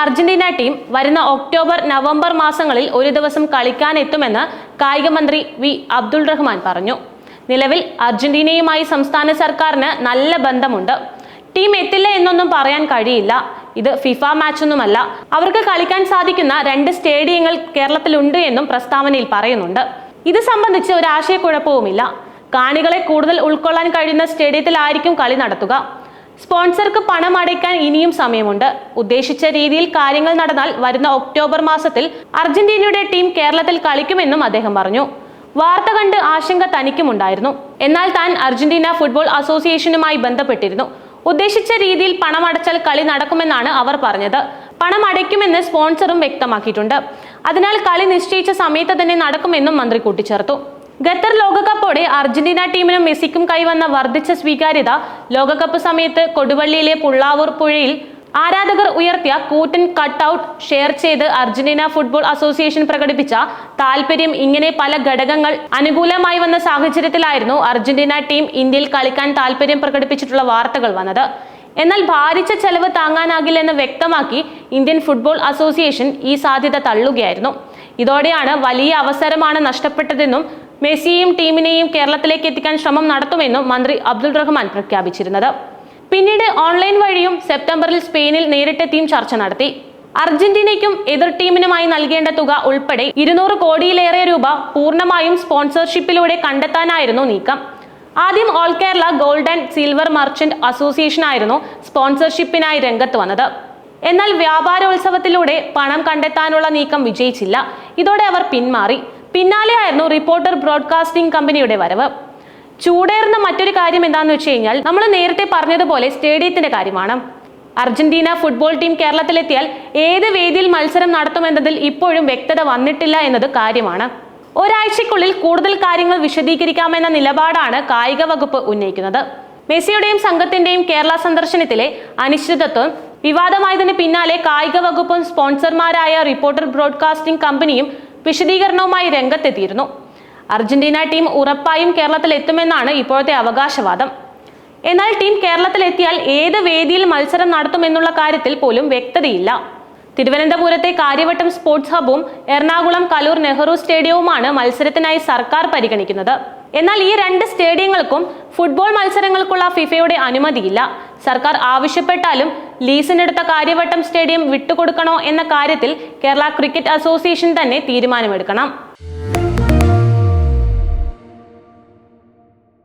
Argentina team വരുന്ന October November മാസങ്ങളിൽ ഒരു ദിവസം കളിക്കാനെത്തുമെന്ന് കായിക മന്ത്രി വി അബ്ദുൾ റഹ്മാൻ പറഞ്ഞു. നിലവിൽ അർജന്റീനയുമായി സംസ്ഥാന സർക്കാരിന് നല്ല ബന്ധമുണ്ട്. ടീം എത്തില്ല എന്നൊന്നും പറയാൻ കഴിയില്ല. ഇത് ഫിഫ മാച്ചൊന്നുമല്ല. അവർക്ക് കളിക്കാൻ സാധിക്കുന്ന രണ്ട് സ്റ്റേഡിയങ്ങൾ കേരളത്തിലുണ്ട് എന്നും പ്രസ്താവനയിൽ പറയുന്നുണ്ട്. ഇത് സംബന്ധിച്ച് ഒരു ആശയക്കുഴപ്പവുമില്ല. കാണികളെ കൂടുതൽ ഉൾക്കൊള്ളാൻ കഴിയുന്ന സ്റ്റേഡിയത്തിലായിരിക്കും കളി നടത്തുക. സ്പോൺസർക്ക് പണം അടയ്ക്കാൻ ഇനിയും സമയമുണ്ട്. ഉദ്ദേശിച്ച രീതിയിൽ കാര്യങ്ങൾ നടന്നാൽ വരുന്ന ഒക്ടോബർ മാസത്തിൽ അർജന്റീനയുടെ ടീം കേരളത്തിൽ കളിക്കുമെന്നും അദ്ദേഹം പറഞ്ഞു. വാർത്ത കണ്ട് ആശങ്ക തനിക്കുമുണ്ടായിരുന്നു. എന്നാൽ താൻ അർജന്റീന ഫുട്ബോൾ അസോസിയേഷനുമായി ബന്ധപ്പെട്ടിരുന്നു. ഉദ്ദേശിച്ച രീതിയിൽ പണം അടച്ചാൽ കളി നടക്കുമെന്നാണ് അവർ പറഞ്ഞത്. പണം അടയ്ക്കുമെന്ന് സ്പോൺസറും വ്യക്തമാക്കിയിട്ടുണ്ട്. അതിനാൽ കളി നിശ്ചയിച്ച സമയത്ത് തന്നെ നടക്കുമെന്നും മന്ത്രി കൂട്ടിച്ചേർത്തു. ഖത്തർ ലോകകപ്പോടെ അർജന്റീന ടീമിനും മെസ്സിക്കും കൈവന്ന വർദ്ധിച്ച സ്വീകാര്യത ലോകകപ്പ് സമയത്ത് കൊടുവള്ളിയിലെ പുള്ളാവൂർ പുഴയിൽ ആരാധകർ ഉയർത്തിയ കൂറ്റൻ കട്ടൗട്ട് ഷെയർ ചെയ്ത് അർജന്റീന ഫുട്ബോൾ അസോസിയേഷൻ പ്രകടിപ്പിച്ച താല്പര്യം ഇങ്ങനെ പല ഘടകങ്ങൾ അനുകൂലമായി വന്ന സാഹചര്യത്തിലായിരുന്നു അർജന്റീന ടീം ഇന്ത്യയിൽ കളിക്കാൻ താല്പര്യം പ്രകടിപ്പിച്ചിട്ടുള്ള വാർത്തകൾ വന്നത്. എന്നാൽ ഭാരിച്ച ചെലവ് താങ്ങാനാകില്ലെന്ന് വ്യക്തമാക്കി ഇന്ത്യൻ ഫുട്ബോൾ അസോസിയേഷൻ ഈ സാധ്യത തള്ളുകയായിരുന്നു. ഇതോടെയാണ് വലിയ അവസരമാണ് നഷ്ടപ്പെട്ടതെന്നും മെസ്സിയെയും ടീമിനെയും കേരളത്തിലേക്ക് എത്തിക്കാൻ ശ്രമം നടത്തുമെന്നും മന്ത്രി അബ്ദുൾ റഹ്മാൻ പ്രഖ്യാപിച്ചിരുന്നത്. പിന്നീട് ഓൺലൈൻ വഴിയും സെപ്റ്റംബറിൽ സ്പെയിനിൽ നേരിട്ടെത്തിയും ചർച്ച നടത്തി. അർജന്റീനയ്ക്കും എതിർ ടീമിനുമായി നൽകേണ്ട തുക ഉൾപ്പെടെ ഇരുന്നൂറ് കോടിയിലേറെ രൂപ പൂർണമായും സ്പോൺസർഷിപ്പിലൂടെ കണ്ടെത്താനായിരുന്നു നീക്കം. ആദ്യം all Kerala gold and silver merchant association ആയിരുന്നു സ്പോൺസർഷിപ്പിനായി രംഗത്ത് വന്നത്. എന്നാൽ വ്യാപാരോത്സവത്തിലൂടെ പണം കണ്ടെത്താനുള്ള നീക്കം വിജയിച്ചില്ല. ഇതോടെ അവർ പിന്മാറി. പിന്നാലെയായിരുന്നു റിപ്പോർട്ടർ ബ്രോഡ്കാസ്റ്റിംഗ് കമ്പനിയുടെ വരവ്. ചൂടേറുന്ന മറ്റൊരു കാര്യം എന്താണെന്ന് വെച്ച് കഴിഞ്ഞാൽ നമ്മൾ നേരത്തെ പറഞ്ഞതുപോലെ സ്റ്റേഡിയത്തിന്റെ കാര്യമാണ്. അർജന്റീന ഫുട്ബോൾ ടീം കേരളത്തിലെത്തിയാൽ ഏത് വേദിയിൽ മത്സരം നടത്തുമെന്നതിൽ ഇപ്പോഴും വ്യക്തത വന്നിട്ടില്ല എന്നത് കാര്യമാണ്. ഒരാഴ്ചയ്ക്കുള്ളിൽ കൂടുതൽ കാര്യങ്ങൾ വിശദീകരിക്കാമെന്ന നിലപാടാണ് കായിക വകുപ്പ് ഉന്നയിക്കുന്നത്. മെസ്സിയുടെയും സംഘത്തിന്റെയും കേരള സന്ദർശനത്തിലെ അനിശ്ചിതത്വം വിവാദമായതിന് പിന്നാലെ കായിക വകുപ്പും സ്പോൺസർമാരായ റിപ്പോർട്ടർ ബ്രോഡ്കാസ്റ്റിംഗ് കമ്പനിയും വിശദീകരണവുമായി രംഗത്തെത്തിയിരുന്നു. അർജന്റീന ടീം ഉറപ്പായും കേരളത്തിൽ എത്തുമെന്നാണ് ഇപ്പോഴത്തെ അവകാശവാദം. എന്നാൽ ടീം കേരളത്തിലെത്തിയാൽ ഏത് വേദിയിൽ മത്സരം നടത്തുമെന്നുള്ള കാര്യത്തിൽ പോലും വ്യക്തതയില്ല. തിരുവനന്തപുരത്തെ കാര്യവട്ടം സ്പോർട്സ് ഹബും എറണാകുളം കലൂർ നെഹ്റു സ്റ്റേഡിയവുമാണ് മത്സരത്തിനായി സർക്കാർ പരിഗണിക്കുന്നത്. എന്നാൽ ഈ രണ്ട് സ്റ്റേഡിയങ്ങൾക്കും ഫുട്ബോൾ മത്സരങ്ങൾക്കുള്ള ഫിഫയുടെ അനുമതിയില്ല. സർക്കാർ ആവശ്യപ്പെട്ടാലും ലീസിനെടുത്ത കാര്യവട്ടം സ്റ്റേഡിയം വിട്ടുകൊടുക്കണോ എന്ന കാര്യത്തിൽ കേരള ക്രിക്കറ്റ് അസോസിയേഷൻ തന്നെ തീരുമാനമെടുക്കണം.